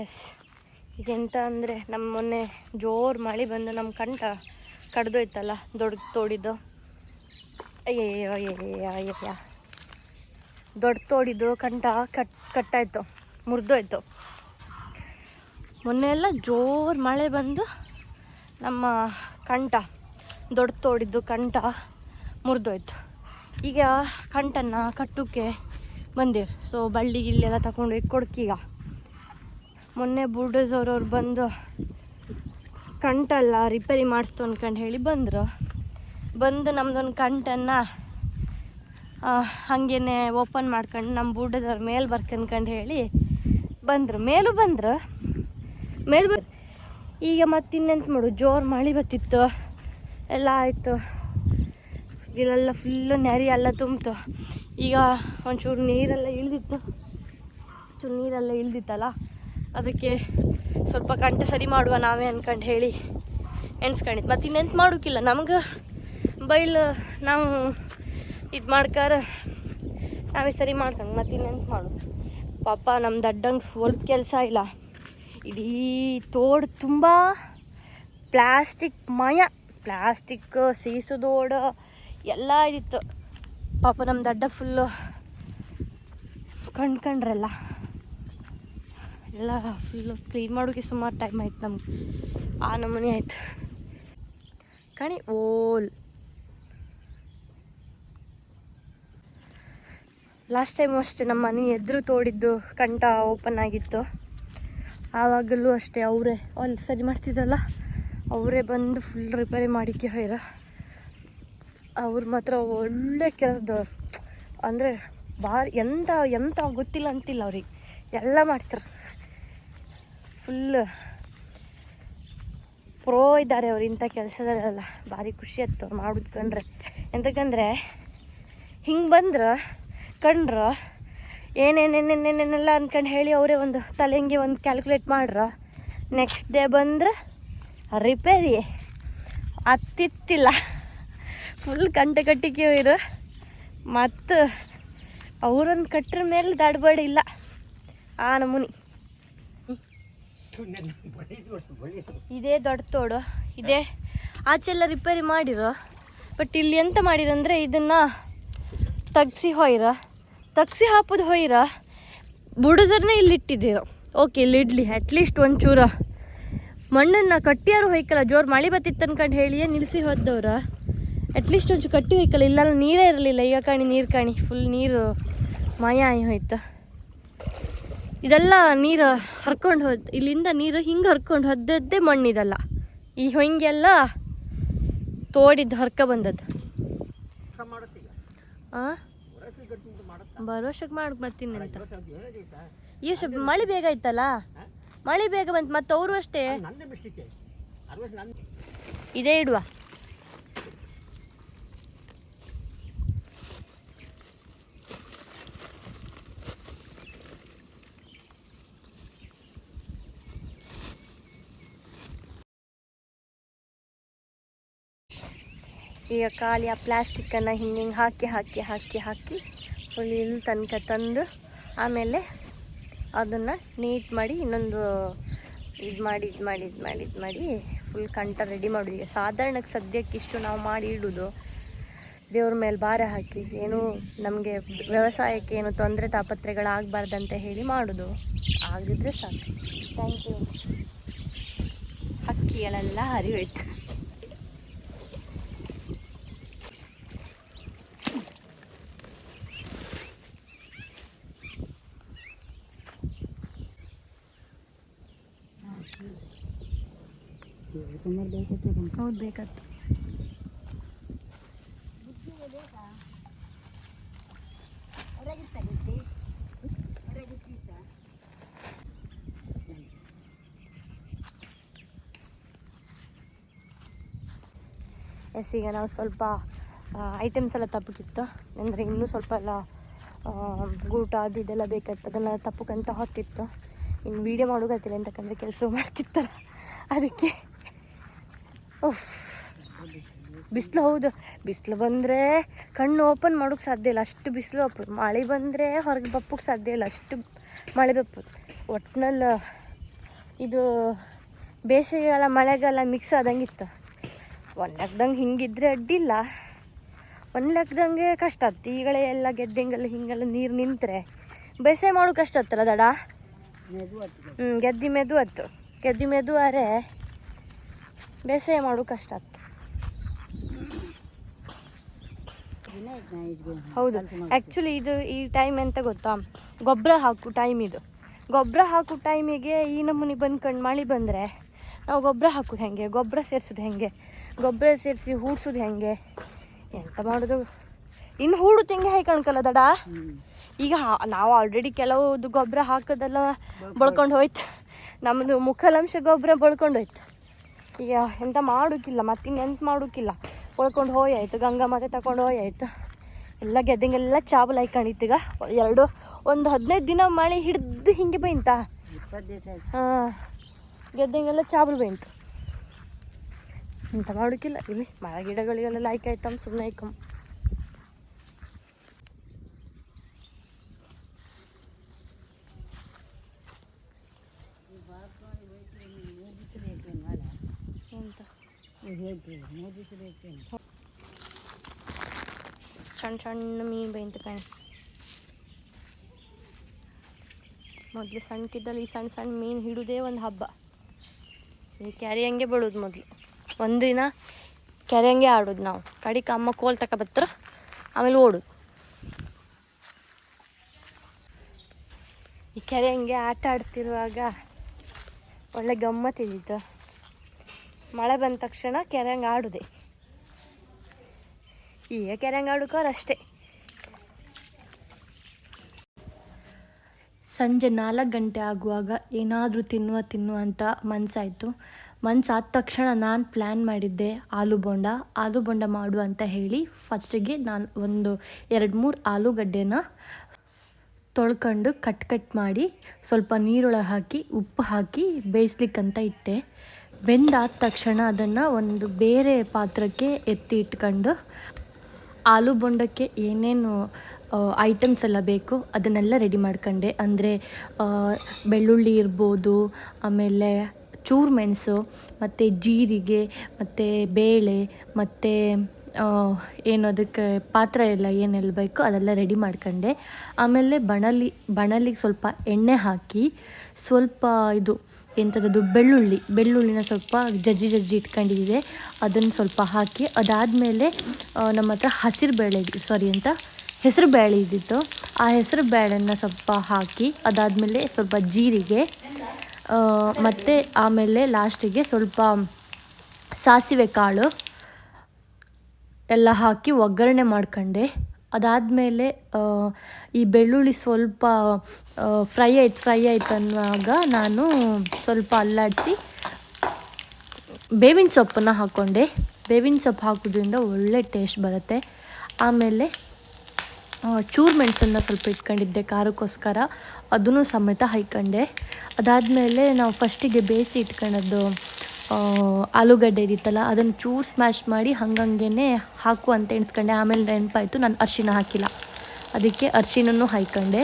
S ಈಗ ಎಂತ ಅಂದರೆ ನಮ್ಮ ಮೊನ್ನೆ ಜೋರು ಮಳೆ ಬಂದು ನಮ್ಮ ಕಂಠ ಕಡ್ದೋಯ್ತಲ್ಲ, ದೊಡ್ಡ ತೋಡಿದ್ದು. ಅಯ್ಯಯ್ಯೋ ಅಯ್ಯಯ್ಯೋ ಅಯ್ಯಯ್ಯ. ದೊಡ್ಡ ತೋಡಿದ್ದು, ಕಂಠ ಕಟ್, ಕಟ್ಟಾಯಿತು, ಮುರಿದೋಯ್ತು. ಮೊನ್ನೆ ಎಲ್ಲ ಜೋರು ಮಳೆ ಬಂದು ನಮ್ಮ ಕಂಠ, ದೊಡ್ಡ ತೋಡಿದ್ದು ಕಂಠ ಮುರಿದೋಯ್ತು. ಈಗ ಕಂಠನ್ನು ಕಟ್ಟೋಕ್ಕೆ ಬಂದಿರು. ಸೊ ಬಳ್ಳಿ ಗಿಳ್ಳೆಲ್ಲ ತಗೊಂಡೋಗಿ ಕೊಡ್ಕೀಗ. ಮೊನ್ನೆ ಬುಲ್ಡೋಸವ್ರವ್ರು ಬಂದು ಕಂಟಲ್ಲ ರಿಪೇರಿ ಮಾಡಿಸ್ತು ಅಂದ್ಕೊಂಡು ಹೇಳಿ ಬಂದರು. ಬಂದು ನಮ್ಮದೊಂದು ಕಂಟನ್ನು ಹಾಗೇನೆ ಓಪನ್ ಮಾಡ್ಕೊಂಡು ನಮ್ಮ ಬುಲ್ಡೋಸವ್ರ ಮೇಲೆ ಬರ್ಕನ್ಕಂಡು ಹೇಳಿ ಬಂದರು. ಮೇಲೂ ಬಂದರು. ಮೇಲೆ ಬರ್ ಈಗ ಮತ್ತೆ ಇನ್ನೆಂತ ಮಾಡು, ಜೋರು ಮಳೆ ಬತ್ತಿತ್ತು ಎಲ್ಲ ಆಯಿತು. ಇಲ್ಲೆಲ್ಲ ಫುಲ್ಲು ನೆರಿ, ಎಲ್ಲ ತುಂಬಿತು. ಈಗ ಒಂಚೂರು ನೀರೆಲ್ಲ ಇಳ್ದಿತ್ತು. ಒಂಚೂರು ನೀರೆಲ್ಲ ಇಳ್ದಿತ್ತಲ್ಲ? ಅದಕ್ಕೆ ಸ್ವಲ್ಪ ಕಂಠ ಸರಿ ಮಾಡುವ ನಾವೇ ಅನ್ಕಂಡು ಹೇಳಿ ಎಣ್ಸ್ಕೊಂಡಿದ್ದು. ಮತ್ತು ಇನ್ನೆಂತ ಮಾಡೋಕ್ಕಿಲ್ಲ ನಮ್ಗೆ ಬೈಲ್ ನಾವು ಇದು ಮಾಡ್ಕಾರ ನಾವೇ ಸರಿ ಮಾಡ್ಕೊಂಡು ಮತ್ತು ಇನ್ನೆಂತ ಮಾಡೋದು? ಪಾಪ ನಮ್ಮ ದಡ್ಡಂಗೆ ಸ್ವಲ್ಪ ಕೆಲಸ ಇಲ್ಲ. ಇಡೀ ತೋಡು ತುಂಬ ಪ್ಲಾಸ್ಟಿಕ್ ಮಯ, ಪ್ಲಾಸ್ಟಿಕ್ ಸೀಸದೋಡ ಎಲ್ಲ ಇದಿತ್ತು. ಪಾಪ ನಮ್ಮ ದಡ್ಡ ಫುಲ್ಲು ಕಣ್ಕಂಡ್ರಲ್ಲ. ಎಲ್ಲ ಫುಲ್ಲು ಕ್ಲೀನ್ ಮಾಡೋಕ್ಕೆ ಸುಮಾರು ಟೈಮ್ ಆಯ್ತು ನಮ್ಗೆ. ಆ ನಮೂನಿ ಆಯ್ತು. ಕಣಿ, ಓಲ್. ಲಾಸ್ಟ್ ಟೈಮು ಅಷ್ಟೇ ನಮ್ಮ ಮನೆ ಎದುರು ತೋಡಿದ್ದು ಕಂಠ ಓಪನ್ ಆಗಿತ್ತು. ಆವಾಗಲೂ ಅಷ್ಟೇ, ಅವರೇ ಅಲ್ಲಿ ಸರಿ ಮಾಡ್ತಿದ್ದಲ್ಲ ಅವರೇ ಬಂದು ಫುಲ್ ರಿಪೇರಿ ಮಾಡಿಕ್ಕೆ ಹೋಯ್ರ ಅವ್ರು ಮಾತ್ರ ಒಳ್ಳೆ ಕೆಲಸದವ್ರು. ಅಂದರೆ ಭಾರಿ ಎಂಥ ಎಂಥ ಗೊತ್ತಿಲ್ಲ ಅಂತಿಲ್ಲ ಅವ್ರಿಗೆ. ಎಲ್ಲ ಮಾಡ್ತಾರೆ. ಫುಲ್ ಪ್ರೋ ಇದ್ದಾರೆ ಅವ್ರು ಇಂಥ ಕೆಲಸದಲ್ಲೆಲ್ಲ. ಭಾರಿ ಖುಷಿ ಆಯ್ತು ಅವ್ರು ಮಾಡೋದು ಕಂಡ್ರೆ. ಎಂತಕ್ಕಂದ್ರೆ ಹಿಂಗೆ ಬಂದ್ರೆ, ಕಂಡ್ರ ಏನೇನೇನೇನೇನೆಲ್ಲ ಅಂದ್ಕೊಂಡು ಹೇಳಿ ಅವರೇ ಒಂದು ತಲೆಂಗೆ ಒಂದು ಕ್ಯಾಲ್ಕುಲೇಟ್ ಮಾಡ್ರ. ನೆಕ್ಸ್ಟ್ ಡೇ ಬಂದ್ರೆ ರಿಪೇರಿ ಹತ್ತಿತ್ತಿಲ್ಲ. ಫುಲ್ ಗಂಟೆ ಕಟ್ಟಿಗೆ ಇರು ಮತ್ತು ಅವ್ರನ್ನ ಕಟ್ಟ್ರ ಮೇಲೆ ದಡ್ಬಡಿ ಇಲ್ಲ ಆ ನಮೂನಿ. ಇದೇ ದೊಡ್ಡ ತೋಡು, ಇದೇ. ಆಚೆಲ್ಲ ರಿಪೇರಿ ಮಾಡಿರೋ ಬಟ್ ಇಲ್ಲಿ ಎಂತ ಮಾಡಿರಂದ್ರೆ ಇದನ್ನು ತಗ್ಸಿ ಹೊಯ್ರ. ತಗ್ಸಿ ಹಾಕೋದು ಹೊಯ್ರ ಬುಡದ್ರನ್ನ ಇಲ್ಲಿ ಇಟ್ಟಿದ್ದೀರ ಓಕೆ ಇಲ್ಲಿ ಇಡ್ಲಿ ಅಟ್ಲೀಸ್ಟ್ ಒಂಚೂರ. ಮಣ್ಣನ್ನು ಕಟ್ಟಿಯಾರು ಹೊಯ್ಕಲ್ಲ, ಜೋರು ಮಳೆ ಬತ್ತಿತ್ತು ಅನ್ಕೊಂಡು ಹೇಳಿಯೇ ನಿಲ್ಲಿಸಿ ಹೋದವ್ರ ಅಟ್ಲೀಸ್ಟ್ ಒಂಚೂರು ಕಟ್ಟಿ ಹೊಯ್ಕಲ್ಲ ಇಲ್ಲ ನೀರೇ ಇರಲಿಲ್ಲ. ಈಗ ಕಾಣಿ, ನೀರು ಕಾಣಿ ಫುಲ್ ನೀರು ಮಾಯ ಆಯ್ ಹೋಯ್ತು. ಇದೆಲ್ಲ ನೀರು ಹರ್ಕೊಂಡು ಹೋದ್ ಇಲ್ಲಿಂದ ನೀರು ಹಿಂಗೆ ಹರ್ಕೊಂಡು ಹೋದದ್ದೇ ಮಣ್ಣಿದೆಲ್ಲ. ಈ ಹೊಂಗೆಲ್ಲ ತೋಡಿದ್ದು ಹರ್ಕ ಬಂದದ್ದು. ಆ? ಮಾಡಕ್ಕೆ ಮಾಡಕ್ ಬರ್ತೀನಿ ಅಂತ. ವರ್ಷ ಮಳೆ ಬೇಗ ಆಯ್ತಲ್ಲ? ಮಳೆ ಬೇಗ ಬಂತು ಮತ್ತೆ ಅವರು ಅಷ್ಟೇ. ಇದೇ ಇಡುವ. ಈಗ ಖಾಲಿ ಆ ಪ್ಲ್ಯಾಸ್ಟಿಕ್ಕನ್ನು ಹಿಂಗೆ ಹಿಂಗೆ ಹಾಕಿ ಹಾಕಿ ಹಾಕಿ ಹಾಕಿ ಫುಲ್ ಇಲ್ಲಿ ತನಕ ತಂದು ಆಮೇಲೆ ಅದನ್ನು ನೀಟ್ ಮಾಡಿ ಇನ್ನೊಂದು ಇದು ಮಾಡಿ ಇದು ಮಾಡಿ ಇದು ಮಾಡಿ ಇದು ಮಾಡಿ ಫುಲ್ ಕಂಠ ರೆಡಿ ಮಾಡೋದು. ಈಗ ಸಾಧಾರಣಕ್ಕೆ ಸದ್ಯಕ್ಕೆ ಇಷ್ಟು ನಾವು ಮಾಡಿ ಇಡೋದು, ದೇವ್ರ ಮೇಲೆ ಭಾರ ಹಾಕಿ ಏನು ನಮಗೆ ವ್ಯವಸಾಯಕ್ಕೆ ಏನು ತೊಂದರೆ ತಾಪತ್ರೆಗಳಾಗಬಾರ್ದಂತ ಹೇಳಿ ಮಾಡೋದು. ಆಗಿದ್ರೆ ಸಾಕು. ಥ್ಯಾಂಕ್ ಯು ಹಕ್ಕಿಗಳೆಲ್ಲ ಹರಿಯೋಯ್ತು ಹೌದು ಎಸ್, ಈಗ ನಾವು ಸ್ವಲ್ಪ ಐಟಮ್ಸ್ ಎಲ್ಲ ತಪ್ಪಕ್ಕಿತ್ತು ಅಂದರೆ ಇನ್ನೂ ಸ್ವಲ್ಪ ಎಲ್ಲ ಗೂಟ ಅದು ಇದೆಲ್ಲ ಬೇಕಿತ್ತು ಅದನ್ನು ತಪ್ಪಕ್ಕಂತ ಹೊತ್ತಿತ್ತು ಇನ್ನು ವೀಡಿಯೋ ಮಾಡೋಕತ್ತಿಲ್ಲ ಅಂತಕ್ಕಂದ್ರೆ ಕೆಲಸ ಮಾಡ್ತಿತ್ತಲ್ಲ. ಅದಕ್ಕೆ ಬಿಸಿಲು ಹೌದು. ಬಿಸಿಲು ಬಂದರೆ ಕಣ್ಣು ಓಪನ್ ಮಾಡೋಕೆ ಸಾಧ್ಯ ಇಲ್ಲ. ಅಷ್ಟು ಬಿಸಿಲು ಅಪ್ಪ ಮಳೆ ಬಂದರೆ ಹೊರಗೆ ಬಪ್ಪಕ್ಕೆ ಸಾಧ್ಯ ಇಲ್ಲ. ಅಷ್ಟು ಮಳೆ ಬಪ್ಪು. ಒಟ್ನಲ್ಲಿ ಇದು ಬೇಸಿಗೆಗಾಲ ಮಳೆಗಾಲ ಮಿಕ್ಸ್ ಆದಂಗಿತ್ತು. ಒಂದು ಲೆಕ್ಕದಂಗೆ ಹಿಂಗಿದ್ರೆ ಅಡ್ಡಿಲ್ಲ ಒಂದು ಲೆಕ್ಕದಂಗೆ ಕಷ್ಟ. ಆಯ್ತು ಈಗಲೇ ಎಲ್ಲ ಗೆದ್ದಂಗೆಲ್ಲ ಹಿಂಗೆಲ್ಲ ನೀರು ನಿಂತರೆ ಬೇಸಾಯ ಮಾಡೋಕೆ ಕಷ್ಟ ಆತ್ತಲ್ಲ ದಡ? ಹ್ಞೂ ಗೆದ್ದಿ ಮೆದು ಆಯ್ತು. ಗೆದ್ದಿ ಮೆದು ಅರೆ ಬೇಸಾಯ ಮಾಡೋದು ಕಷ್ಟ ಹೌದು. ಆ್ಯಕ್ಚುಲಿ ಇದು ಈ ಟೈಮ್ ಎಂತ ಗೊತ್ತಾ? ಗೊಬ್ಬರ ಹಾಕು ಟೈಮ್ ಇದು. ಗೊಬ್ಬರ ಹಾಕು ಟೈಮಿಗೆ ಈ ನಮೂನಿ ಬಂದ್ಕೊಂಡು ಮಳೆ ಬಂದರೆ ನಾವು ಗೊಬ್ಬರ ಹಾಕೋದು ಹೆಂಗೆ? ಗೊಬ್ಬರ ಸೇರಿಸೋದು ಹೆಂಗೆ? ಗೊಬ್ಬರ ಸೇರಿಸಿ ಹೂಡ್ಸೋದು ಹೆಂಗೆ? ಎಂತ ಮಾಡೋದು? ಇನ್ನು ಹೂಡು ಹೇ ಕಣ್ಕಲ್ಲ ದಡ? ಈಗ ನಾವು ಆಲ್ರೆಡಿ ಕೆಲವು ಗೊಬ್ಬರ ಹಾಕೋದೆಲ್ಲ ಬಳ್ಕೊಂಡು ಹೋಯ್ತು. ನಮ್ಮದು ಮುಖಲಂಶ ಗೊಬ್ಬರ ಬಳ್ಕೊಂಡು ಹೋಯ್ತು. ಈಗ ಎಂತ ಮಾಡೋಕ್ಕಿಲ್ಲ ಮತ್ತಿನ್ನು ಎಂತ ಮಾಡೋಕ್ಕಿಲ್ಲ ಉಳ್ಕೊಂಡು ಹೋಯಾಯ್ತು ಗಂಗಾ ಮಾತೆ ತಗೊಂಡು ಹೋಯಾಯ್ತು. ಎಲ್ಲ ಗೆದ್ದಂಗೆಲ್ಲ ಚಾಬಲ್ ಹಾಕೊಂಡಿತ್ತು ಈಗ. ಎರಡು ಒಂದು ಹದಿನೈದು ದಿನ ಮಳೆ ಹಿಡ್ದು ಹಿಂಗೆ ಬೈಂತ. ಆಯ್ತು. ಹಾಂ ಗೆದ್ದಂಗೆಲ್ಲ ಚಾಬಲ್ ಬೈಂತು. ಎಂತ ಮಾಡೋಕ್ಕಿಲ್ಲ ಇಲ್ಲಿ ಮರ ಗಿಡಗಳಿಗೆಲ್ಲ ಲೈಕ್ ಆಯ್ತಮ್ಮ ಸುಮ್ಮನೆ ಆಯ್ಕಮ್ಮ ಎಂತ ಹೇಳ್ತೀವಿ ಮೂರು ದಿವಸ ಬೇಕೇನು ಸಣ್ಣ ಸಣ್ಣ ಮೀನು ಬೈಂತು ಕಣ್. ಮೊದಲು ಸಣ್ಣಕ್ಕಿದ್ದಲ್ಲಿ ಈ ಸಣ್ಣ ಸಣ್ಣ ಮೀನು ಹಿಡುದೇ ಒಂದು ಹಬ್ಬ. ಈ ಕೆರೆ ಹಂಗೆ ಬಿಡೋದು ಮೊದಲು. ಒಂದಿನ ಕೆರೆ ಹಂಗೆ ಆಡೋದು ನಾವು. ಕಡಿಕ ಅಮ್ಮ ಕೋಲ್ ತಕ ಬತ್ತರ ಆಮೇಲೆ ಓಡೋದು. ಈ ಕೆರೆ ಹಂಗೆ ಆಟ ಆಡ್ತಿರುವಾಗ ಒಳ್ಳೆ ಗಮ್ಮತ್ತಿದ್ದಿತ್ತು ಮಳೆ ಬಂದ ತಕ್ಷಣ ಕೆರೆಂಗೆ ಆಡುದೆ ಈಗ ಕೆರೆಂಗೆ ಆಡ್ಕೋರು ಅಷ್ಟೇ ಸಂಜೆ ನಾಲ್ಕು ಗಂಟೆ ಆಗುವಾಗ ಏನಾದರೂ ತಿನ್ನುವ ತಿನ್ನುವ ಅಂತ ಮನಸ್ಸಾಯಿತು ಮನಸ್ಸಾದ ತಕ್ಷಣ ನಾನು ಪ್ಲ್ಯಾನ್ ಮಾಡಿದ್ದೆ ಆಲೂ ಬೋಂಡ. ಆಲೂ ಬೋಂಡ ಮಾಡು ಅಂತ ಹೇಳಿ ಫಸ್ಟಿಗೆ ನಾನು ಒಂದು ಎರಡು ಮೂರು ಆಲೂಗಡ್ಡೆನ ತೊಳ್ಕೊಂಡು ಕಟ್ ಕಟ್ ಮಾಡಿ ಸ್ವಲ್ಪ ನೀರೊಳಗೆ ಹಾಕಿ, ಉಪ್ಪು ಹಾಕಿ ಬೇಯಿಸ್ಲಿಕ್ಕಂತ ಇಟ್ಟೆ. ಬೆಂದಾದ ತಕ್ಷಣ ಅದನ್ನು ಒಂದು ಬೇರೆ ಪಾತ್ರಕ್ಕೆ ಎತ್ತಿ ಇಟ್ಕೊಂಡು ಆಲೂ ಬೊಂಡಕ್ಕೆ ಏನೇನು ಐಟಮ್ಸ್ ಎಲ್ಲ ಬೇಕು ಅದನ್ನೆಲ್ಲ ರೆಡಿ ಮಾಡ್ಕೊಂಡೆ. ಅಂದರೆ ಬೆಳ್ಳುಳ್ಳಿ ಇರ್ಬೋದು, ಆಮೇಲೆ ಚೂರು ಮೆಣಸು, ಮತ್ತು ಜೀರಿಗೆ, ಮತ್ತು ಬೇಳೆ, ಮತ್ತು ಏನು ಅದಕ್ಕೆ ಪಾತ್ರ ಎಲ್ಲ ಏನೆಲ್ಲ ಬೇಕು ಅದೆಲ್ಲ ರೆಡಿ ಮಾಡ್ಕೊಂಡೆ. ಆಮೇಲೆ ಬಣಲಿ, ಬಣಲಿಗೆ ಸ್ವಲ್ಪ ಎಣ್ಣೆ ಹಾಕಿ ಸ್ವಲ್ಪ ಇದು ಎಂಥದ್ದು ಬೆಳ್ಳುಳ್ಳಿ. ಬೆಳ್ಳುಳ್ಳಿನ ಸ್ವಲ್ಪ ಜಜ್ಜಿ ಜಜ್ಜಿ ಇಟ್ಕೊಂಡಿದ್ದೆ ಅದನ್ನು ಸ್ವಲ್ಪ ಹಾಕಿ ಅದಾದಮೇಲೆ ನಮ್ಮ ಹತ್ರ ಹಸಿರು ಬೇಳೆ ಸಾರಿ ಅಂತ. ಹೆಸರು ಬೇಳೆ ಇದ್ದಿತ್ತು. ಆ ಹೆಸರು ಬೇಳೆನ ಸ್ವಲ್ಪ ಹಾಕಿ ಅದಾದಮೇಲೆ ಸ್ವಲ್ಪ ಜೀರಿಗೆ ಮತ್ತು ಆಮೇಲೆ ಲಾಸ್ಟಿಗೆ ಸ್ವಲ್ಪ ಸಾಸಿವೆ ಕಾಳು ಎಲ್ಲ ಹಾಕಿ ಒಗ್ಗರಣೆ ಮಾಡ್ಕೊಂಡೆ. ಅದಾದಮೇಲೆ ಈ ಬೆಳ್ಳುಳ್ಳಿ ಸ್ವಲ್ಪ ಫ್ರೈ ಆಯ್ತು ಫ್ರೈ ಆಯ್ತು ಅನ್ನುವಾಗ ನಾನು ಸ್ವಲ್ಪ ಅಲ್ಲಾಡಿಸಿ, ಬೇವಿನ ಸೊಪ್ಪನ್ನು ಹಾಕ್ಕೊಂಡೆ ಬೇವಿನ ಸೊಪ್ಪು ಹಾಕೋದ್ರಿಂದ ಒಳ್ಳೆ ಟೇಸ್ಟ್ ಬರುತ್ತೆ. ಆಮೇಲೆ ಚೂರು ಮೆಣಸನ್ನು ಸ್ವಲ್ಪ ಇಟ್ಕೊಂಡಿದ್ದೆ, ಖಾರಕ್ಕೋಸ್ಕರ. ಅದನ್ನು ಸಮೇತ ಹಾಯ್ಕೊಂಡೆ. ಅದಾದಮೇಲೆ ನಾವು ಫಸ್ಟಿಗೆ ಬೇಯಿಸಿ ಇಟ್ಕೊಳ್ಳೋದು ಆಲೂಗಡ್ಡೆ ಇದಿತ್ತಲ್ಲ, ಅದನ್ನು ಚೂರು ಸ್ಮ್ಯಾಶ್ ಮಾಡಿ ಹಂಗಂಗೆ ಹಾಕು ಅಂತ ಎಣಿಸ್ಕೊಂಡೆ ಆಮೇಲೆ ನೆನಪಾಯಿತು, ನಾನು ಅರಿಶಿನ ಹಾಕಿಲ್ಲ. ಅದಕ್ಕೆ ಅರಿಶಿನೂ ಹಾಯ್ಕೊಂಡೆ.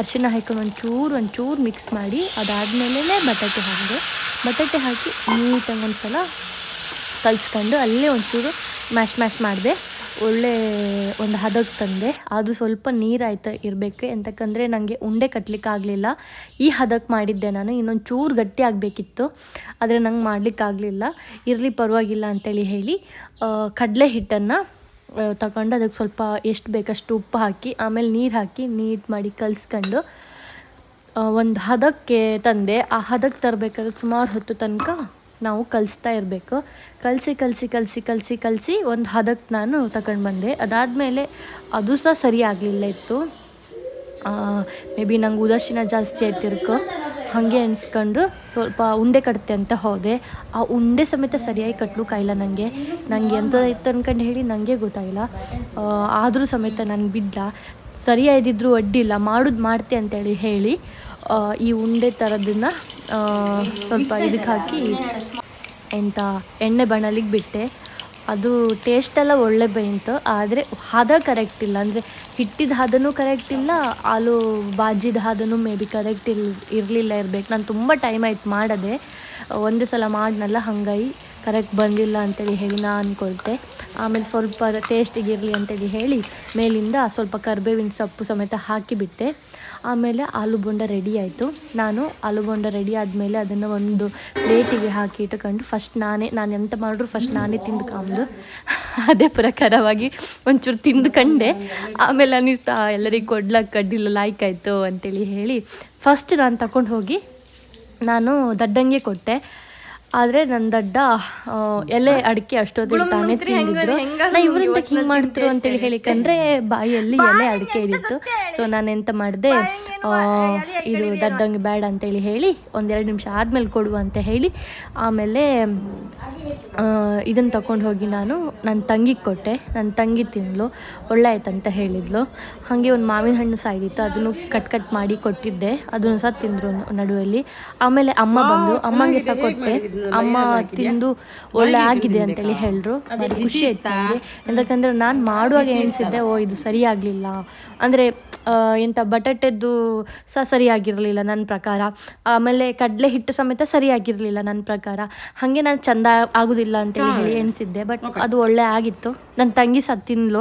ಅರಿಶಿನ ಹಾಯ್ಕೊಂಡು ಒಂಚೂರು ಒಂಚೂರು ಮಿಕ್ಸ್ ಮಾಡಿ ಅದಾದಮೇಲೆ ಬಟಾಟೆ ಹಾಕಿದೆ. ಬಟಾಟೆ ಹಾಕಿ ನೀಟಾಗಿ ಒಂದು ಸಲ ಕಲಿಸ್ಕೊಂಡು ಅಲ್ಲೇ ಒಂಚೂರು ಮ್ಯಾಶ್ ಮ್ಯಾಶ್ ಮಾಡಿದೆ. ಒಳ್ಳೆ ಒಂದು ಹದಕ್ಕೆ ತಂದೆ. ಅದು ಸ್ವಲ್ಪ ನೀರಾಯ್ತು ಇರಬೇಕು ಎಂತಕ್ಕಂದರೆ ನನಗೆ ಉಂಡೆ ಕಟ್ಟಲಿಕ್ಕೆ ಆಗಲಿಲ್ಲ. ಈ ಹದಕ್ಕೆ ಮಾಡಿದ್ದೆ ನಾನು. ಇನ್ನೊಂದು ಚೂರು ಗಟ್ಟಿ ಆಗಬೇಕಿತ್ತು. ಆದರೆ ನಂಗೆ ಮಾಡಲಿಕ್ಕಾಗಲಿಲ್ಲ ಇರಲಿ ಪರವಾಗಿಲ್ಲ ಅಂತೇಳಿ ಹೇಳಿ ಕಡಲೆ ಹಿಟ್ಟನ್ನು ತಗೊಂಡು ಅದಕ್ಕೆ ಸ್ವಲ್ಪ ಎಷ್ಟು ಬೇಕಷ್ಟು ಉಪ್ಪು ಹಾಕಿ, ಆಮೇಲೆ ನೀರು ಹಾಕಿ ನೀಟ್ ಮಾಡಿ ಕಲಿಸ್ಕೊಂಡು ಒಂದು ಹದಕ್ಕೆ ತಂದೆ. ಆ ಹದಕ್ಕೆ ತರಬೇಕಾದ್ರೆ ಸುಮಾರು ಹೊತ್ತು ತನಕ ನಾವು ಕಲಿಸ್ತಾ ಇರಬೇಕು. ಕಲಸಿ ಕಲಸಿ ಕಲಸಿ ಕಲಸಿ ಕಲಸಿ ಒಂದು ಹದಕ್ಕೆ ನಾನು ತಗೊಂಡು ಬಂದೆ. ಅದಾದಮೇಲೆ ಅದು ಸಹ ಸರಿ ಆಗಲಿಲ್ಲ ಇತ್ತು. ಮೇ ಬಿ ನಂಗೆ ಉದಾಸೀನ ಜಾಸ್ತಿ ಆಯ್ತಿರ್ಕೊ ಹಾಗೆ ಅನ್ಸ್ಕೊಂಡು ಸ್ವಲ್ಪ ಉಂಡೆ ಕಟ್ತೆ ಅಂತ ಹೋದೆ. ಆ ಉಂಡೆ ಸಮೇತ ಸರಿಯಾಗಿ ಕಟ್ಟಲು ಕಾಯಿಲ್ಲ ನನಗೆ ನನಗೆ ಎಂಥದ್ದು ಅನ್ಕಂಡು ಹೇಳಿ ನನಗೆ ಗೊತ್ತಾಗಿಲ್ಲ ಆದರೂ ಸಮೇತ ನಾನು ಬಿದ್ದ ಸರಿಯಾಗಿದ್ದರೂ ಅಡ್ಡಿಲ್ಲ. ಮಾಡೋದು ಮಾಡ್ತೆ ಅಂತೇಳಿ ಹೇಳಿ ಈ ಉಂಡೆ ಥರದನ್ನು ಸ್ವಲ್ಪ ಇದಕ್ಕೆ ಹಾಕಿ ಎಂಥ ಎಣ್ಣೆ ಬಣ್ಣಲಿಗೆ ಬಿಟ್ಟೆ. ಅದು ಟೇಸ್ಟೆಲ್ಲ ಒಳ್ಳೆ ಬಂತು, ಆದರೆ ಹದ ಕರೆಕ್ಟ್ ಇಲ್ಲ. ಅಂದರೆ ಹಿಟ್ಟಿದ ಹದನೂ ಕರೆಕ್ಟ್ ಇಲ್ಲ ಆಲೂ ಬಾಜಿದ ಹದನೂ ಮೇ ಬಿ ಕರೆಕ್ಟ್ ಇಲ್, ಇರಲಿಲ್ಲ ಇರಬೇಕು. ನಾನು ತುಂಬ ಟೈಮ್ ಆಯ್ತು ಮಾಡದೆ, ಒಂದು ಸಲ ಮಾಡಿನಲ್ಲ, ಹಾಗಾಗಿ ಕರೆಕ್ಟ್ ಬಂದಿಲ್ಲ ಅಂತೇಳಿ ಹೇಳಿ ನಾನು ಅಂದ್ಕೊಳ್ತೆ ಆಮೇಲೆ ಸ್ವಲ್ಪ ಟೇಸ್ಟಿಗೆ ಇರಲಿ ಅಂತೇಳಿ ಹೇಳಿ, ಮೇಲಿಂದ ಸ್ವಲ್ಪ ಕರ್ಬೇವಿನ ಸೊಪ್ಪು ಸಮೇತ ಹಾಕಿಬಿಟ್ಟೆ. ಆಮೇಲೆ ಆಲೂ ಬೋಂಡ ರೆಡಿ ಆಯಿತು. ನಾನು ಆಲೂ ಬೋಂಡ ರೆಡಿ ಆದಮೇಲೆ ಅದನ್ನು ಒಂದು ಪ್ಲೇಟಿಗೆ ಹಾಕಿ ಇಟ್ಕೊಂಡು ಫಸ್ಟ್ ನಾನೇ, ನಾನು ಎಂತ ಮಾಡಿದ್ರು ಫಸ್ಟ್ ನಾನೇ ತಿಂದ್ಕೊಂಡು ಅದೇ ಪ್ರಕಾರವಾಗಿ ಒಂಚೂರು ತಿಂದ್ಕೊಂಡೆ ಆಮೇಲೆ ಅನಿಸ್ತಾ ಎಲ್ಲರಿಗೂ ಕೊಡ್ಲಕ್ಕೆ ಕಡ್ಡಿಲ್ಲ ಲೈಕ್ ಆಯಿತು ಅಂತೇಳಿ ಹೇಳಿ ಫಸ್ಟ್ ನಾನು ತಗೊಂಡು ಹೋಗಿ ನಾನು ದಡ್ಡಂಗೆ ಕೊಟ್ಟೆ. ಆದರೆ ನನ್ನ ದಡ್ಡ ಎಲೆ ಅಡಿಕೆ ಅಷ್ಟೊತ್ತಿಗೆ ತಾನೇ ತಿಂದಿದ್ರು. ನಾ ಇವರಿಂದ ಹಿಂಗೆ ಮಾಡ್ತಿರು ಅಂತೇಳಿ ಹೇಳಿಕಂದ್ರೆ ಬಾಯಲ್ಲಿ ಎಲೆ ಅಡಿಕೆ ಇದ್ದಿತ್ತು ಸೊ ನಾನು ಎಂತ ಮಾಡಿದೆ ಇದು ದಡ್ಡಂಗೆ ಬೇಡ ಅಂತೇಳಿ ಹೇಳಿ ಒಂದೆರಡು ನಿಮಿಷ ಆದಮೇಲೆ ಕೊಡುವ ಅಂತ ಹೇಳಿ ಆಮೇಲೆ ಇದನ್ನು ತಕೊಂಡು ಹೋಗಿ ನಾನು ನನ್ನ ತಂಗಿಗೆ ಕೊಟ್ಟೆ. ನನ್ನ ತಂಗಿ ತಿನ್ಲು ಒಳ್ಳೆ ಆಯ್ತಂತ ಹೇಳಿದ್ಲು. ಹಾಗೆ ಒಂದು ಮಾವಿನ ಹಣ್ಣು ಸಹ ಇದ್ದಿತ್ತು ಅದನ್ನು ಕಟ್ ಕಟ್ ಮಾಡಿ ಕೊಟ್ಟಿದ್ದೆ. ಅದನ್ನು ಸಹ ತಿಂದರು ನಡುವಲ್ಲಿ. ಆಮೇಲೆ ಅಮ್ಮ ಬಂದರು ಅಮ್ಮಂಗೆ ಸಹ ಕೊಟ್ಟೆ. ಅಮ್ಮ ತಿಂದು ಒಳ್ಳೆ ಆಗಿದೆ ಅಂತೇಳಿ ಹೇಳಿದ್ರು ಅದಕ್ಕೆ ಖುಷಿ ಆಯ್ತು ನನಗೆ ಎಂತಕ್ಕಂದ್ರೆ ನಾನು ಮಾಡುವಾಗ ಎಣಿಸಿದ್ದೆ ಓ ಇದು ಸರಿಯಾಗಲಿಲ್ಲ. ಅಂದರೆ ಎಂಥ ಬಟಾಟೆದ್ದು ಸಹ ಸರಿಯಾಗಿರಲಿಲ್ಲ ನನ್ನ ಪ್ರಕಾರ. ಆಮೇಲೆ ಕಡಲೆ ಹಿಟ್ಟು ಸಮೇತ ಸರಿಯಾಗಿರಲಿಲ್ಲ ನನ್ನ ಪ್ರಕಾರ. ಹಾಗೆ ನಾನು ಚಂದ ಆಗುದಿಲ್ಲ ಅಂತೇಳಿ ಹೇಳಿ ಎಣಿಸಿದ್ದೆ. ಬಟ್ ಅದು ಒಳ್ಳೆ ಆಗಿತ್ತು. ನನ್ನ ತಂಗಿ ಸಹ ತಿನ್ಲು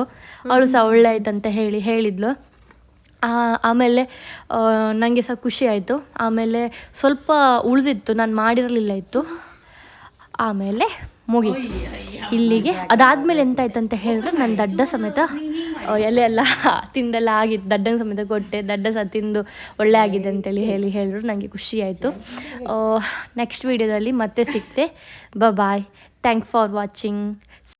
ಅವಳು ಸಹ ಒಳ್ಳೆ ಆಯ್ತಂತ ಹೇಳಿ ಹೇಳಿದ್ಲು. ಆ- ಆಮೇಲೆ ನನಗೆ ಸಹ ಖುಷಿ ಆಯಿತು. ಆಮೇಲೆ ಸ್ವಲ್ಪ ಉಳಿದಿತ್ತು ನಾನು ಮಾಡಿರಲಿಲ್ಲ ಇತ್ತು. ಆಮೇಲೆ ಮುಗೀತು. ಇಲ್ಲಿಗೆ ಅದಾದಮೇಲೆ ಎಂತಾಯ್ತು ಅಂತ ಹೇಳಿದ್ರೆ ನನ್ನ ದಡ್ಡ ಸಮೇತ ಎಲೆ ಎಲ್ಲ ತಿಂದೆಲ್ಲ ಆಗಿತ್ತು. ದಡ್ಡನ ಸಮೇತ ಕೊಟ್ಟೆ. ದಡ್ಡ ಸಹ ತಿಂದು ಒಳ್ಳೆ ಆಗಿದೆ ಅಂತೇಳಿ ಹೇಳಿ ಹೇಳಿದ್ರು. ನನಗೆ ಖುಷಿ ಆಯಿತು. ನೆಕ್ಸ್ಟ್ ವೀಡಿಯೋದಲ್ಲಿ ಮತ್ತೆ ಸಿಗ್ತೆ. Bye thank for watching